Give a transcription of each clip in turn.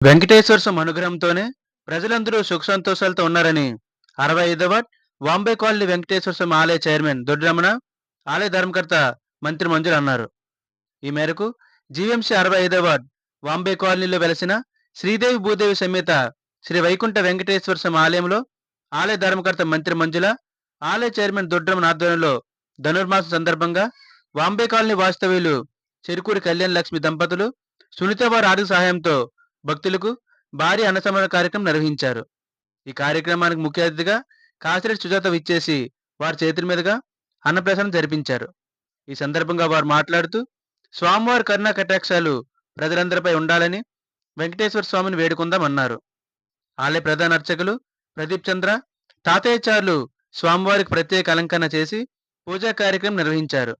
వెంకటేశ్వర స్వామి అనుగ్రహంతోనే ప్రజలందరూ సుఖ సంతోషాలతో ఉన్నారని అరవై ఐదవ వాంబే కాలనీ వెంకటేశ్వర స్వామి ఆలయ చైర్మన్ దొడ్డిరమణ ఆలయ ధర్మకర్త మంత్రి మంజులు అన్నారు. ఈ మేరకు జీవీఎంసీ అరవై ఐదవ వాంబే కాలనీలో వెలసిన శ్రీదేవి భూదేవి సమేత శ్రీ వైకుంఠ వెంకటేశ్వర స్వామి ఆలయంలో ఆలయ ధర్మకర్త మంత్రి మంజుల ఆలయ చైర్మన్ దొడ్రమణ ఆధ్వర్యంలో ధనుర్మాసం సందర్భంగా వాంబే కాలనీ వాస్తవ్యులు చెరుకూరి కళ్యాణ్ లక్ష్మి దంపతులు సునీత వారి ఆర్థిక సహాయంతో భక్తులకు భారీ అన్నసమర కార్యక్రమం నిర్వహించారు. ఈ కార్యక్రమానికి ముఖ్య అతిథిగా కాసిరెడ్డి సుజాత విచ్చేసి వారి చేతుల మీదుగా అన్నప్రసాదం జరిపించారు. ఈ సందర్భంగా వారు మాట్లాడుతూ స్వామివారి కరుణా కటాక్షాలు ప్రజలందరిపై ఉండాలని వెంకటేశ్వర స్వామిని వేడుకుందామన్నారు ఆలయ ప్రధాన అర్చకులు ప్రదీప్ చంద్ర తాతయ్యచారులు స్వామివారికి ప్రత్యేక అలంకరణ చేసి పూజా కార్యక్రమం నిర్వహించారు.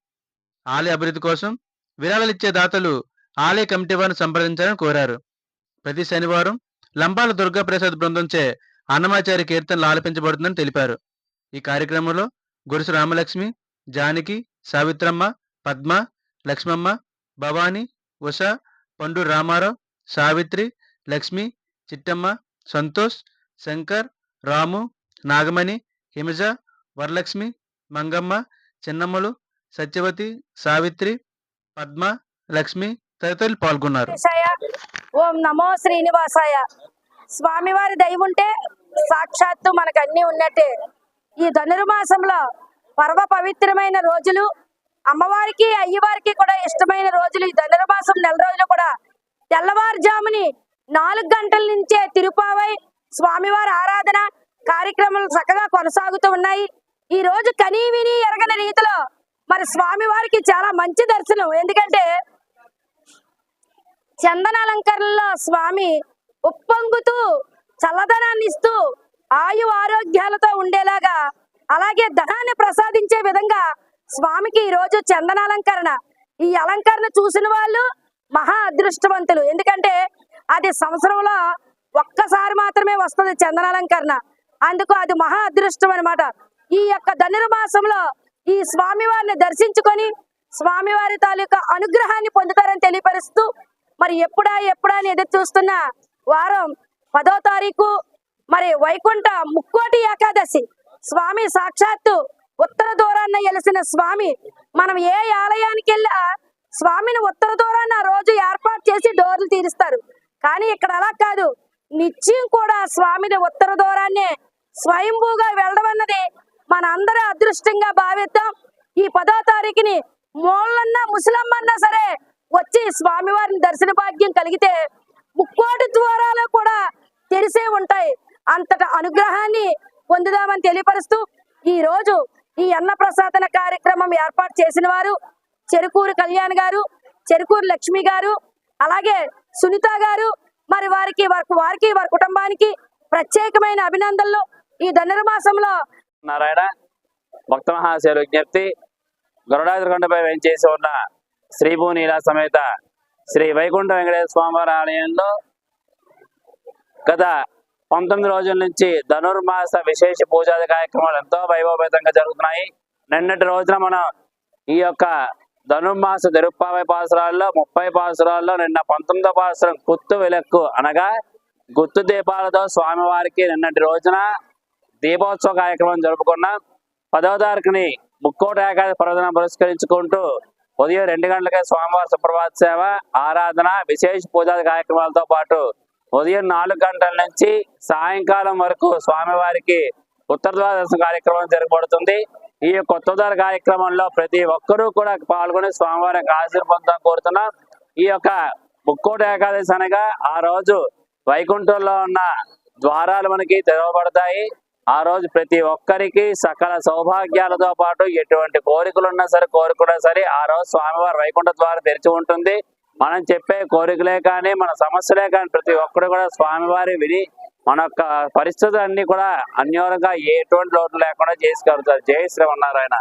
ఆలయ అభివృద్ధి కోసం విరాళాలిచ్చే దాతలు ఆలయ కమిటీ వారిని సంప్రదించాలని కోరారు. ప్రతి శనివారం లంబాల దుర్గాప్రసాద్ బృందంచే అన్నమాచారి కీర్తనలు ఆలపించబడుతుందని తెలిపారు. ఈ కార్యక్రమంలో గురుసు రామలక్ష్మి జానకి సావిత్రమ్మ పద్మ లక్ష్మమ్మ భవాని ఉష పండు రామారావు సావిత్రి లక్ష్మి చిట్టమ్మ సంతోష్ శంకర్ రాము నాగమణి హిమజ వరలక్ష్మి మంగమ్మ చిన్నమ్మలు సత్యవతి సావిత్రి పద్మ లక్ష్మి తదితరులు పాల్గొన్నారు. ఓం నమో శ్రీనివాసాయ. స్వామివారి దయ ఉంటే సాక్షాత్తు మనకు అన్ని ఉన్నట్టే. ఈ ధనుర్మాసంలో పర్వ పవిత్రమైన రోజులు అమ్మవారికి అయ్యవారికి కూడా ఇష్టమైన రోజులు ఈ ధనుర్మాసం నెల రోజులు కూడా. తెల్లవారుజాముని నాలుగు గంటల నుంచే తిరుపావై స్వామివారి ఆరాధన కార్యక్రమాలు చక్కగా కొనసాగుతూ ఉన్నాయి. ఈ రోజు కనీ విని ఎరగని రీతిలో మరి స్వామివారికి చాలా మంచి దర్శనం. ఎందుకంటే చందనాలంకరణలో స్వామి ఉప్పొంగుతూ చల్లదనాన్ని ఇస్తూ ఆయు ఆరోగ్యాలతో ఉండేలాగా అలాగే ధనాన్ని ప్రసాదించే విధంగా స్వామికి ఈ రోజు చందనాలంకరణ. ఈ అలంకరణ చూసిన వాళ్ళు మహా అదృష్టవంతులు. ఎందుకంటే అది సంవత్సరంలో ఒక్కసారి మాత్రమే వస్తుంది చందనాలంకరణ. అందుకు అది మహా అదృష్టం అనమాట ఈ యొక్క ధనుర్మాసంలో ఈ స్వామివారిని దర్శించుకొని స్వామివారి తాలూకా అనుగ్రహాన్ని పొందుతారని తెలియపరుస్తూ మరి ఎప్పుడా ఎప్పుడా అని ఎదురు చూస్తున్న వారం పదో తారీఖు మరి వైకుంఠ ముక్కోటి ఏకాదశి. స్వామి సాక్షాత్తు ఉత్తర దూరాన్న వెలిసిన స్వామి. మనం ఏ ఆలయానికి వెళ్ళా స్వామిని ఉత్తర దూరాన్న రోజు ఏర్పాటు చేసి డోర్లు తీరుస్తారు. కానీ ఇక్కడ అలా కాదు. నిత్యం కూడా స్వామిని ఉత్తర దూరాన్నే స్వయంభూగా వెళ్ళడం అన్నది మన అందరి అదృష్టంగా భావిద్దాం. ఈ పదో తారీఖుని మూలన్నా ముసలమ్మన్నా సరే వచ్చి స్వామివారిని దర్శన భాగ్యం కలిగితే ముక్కోటి ద్వారాలు కూడా తెరిసే ఉంటాయి. అంతట అనుగ్రహాన్ని పొందుదామని తెలియపరుస్తూ ఈ రోజు ఈ అన్న ప్రసాదన కార్యక్రమం ఏర్పాటు చేసిన వారు చెరుకూరు కళ్యాణ్ గారు చెరుకూరు లక్ష్మి గారు అలాగే సునీత గారు మరి వారికి వారి వారికి వారి కుటుంబానికి ప్రత్యేకమైన అభినందనలు. ఈ ధనుర్మాసంలో నారాయణ భక్త మహాశయ విజ్ఞప్తి గరుడాద్రికొండపై వేయించేసి ఉన్న శ్రీభూనీల సమేత శ్రీ వైకుంఠ వెంకటేశ్వర స్వామివారి ఆలయంలో గత పంతొమ్మిది రోజుల నుంచి ధనుర్మాస విశేష పూజాది కార్యక్రమాలు ఎంతో వైభవపేతంగా జరుగుతున్నాయి. నిన్నటి రోజున మనం ఈ యొక్క ధనుర్మాస తిరుప్పావై పాసురాల్లో ముప్పై పాసురాల్లో నిన్న పంతొమ్మిదో పాసురం గుత్తు వెలక్కు అనగా గుత్తు దీపాలతో స్వామివారికి నిన్నటి రోజున దీపోత్సవ కార్యక్రమం జరుపుకున్నాం. పదవ తారీఖుని ముక్కోట ఏకాదశి పర్వదినం పురస్కరించుకుంటూ ఉదయం రెండు గంటలకే స్వామివారి సుప్రభాత సేవ ఆరాధన విశేష పూజా కార్యక్రమాలతో పాటు ఉదయం నాలుగు గంటల నుంచి సాయంకాలం వరకు స్వామివారికి ఉత్తరద్వార దర్శన కార్యక్రమం జరగబడుతుంది. ఈ యొక్క ఉత్తరద్వార కార్యక్రమంలో ప్రతి ఒక్కరూ కూడా పాల్గొని స్వామివారి యొక్క ఆశీర్వాదం కోరుతున్నాం. ఈ యొక్క ముక్కోటి ఏకాదశి అనగా ఆ రోజు వైకుంఠంలో ఉన్న ద్వారాలు మనకి తెరవబడతాయి. ఆ రోజు ప్రతి ఒక్కరికి సకల సౌభాగ్యాలతో పాటు ఎటువంటి కోరికలు ఉన్నా సరే కోరుకున్నా సరే ఆ రోజు స్వామివారి వైకుంఠ ద్వారా తెరిచి ఉంటుంది. మనం చెప్పే కోరికలే కానీ మన సమస్యలే కానీ ప్రతి ఒక్కరు కూడా స్వామివారి విని మన యొక్క పరిస్థితులన్నీ కూడా అన్యోరంగా ఎటువంటి లోటు లేకుండా చేసుకెళ్తారు జై శ్రీమన్నారాయణ.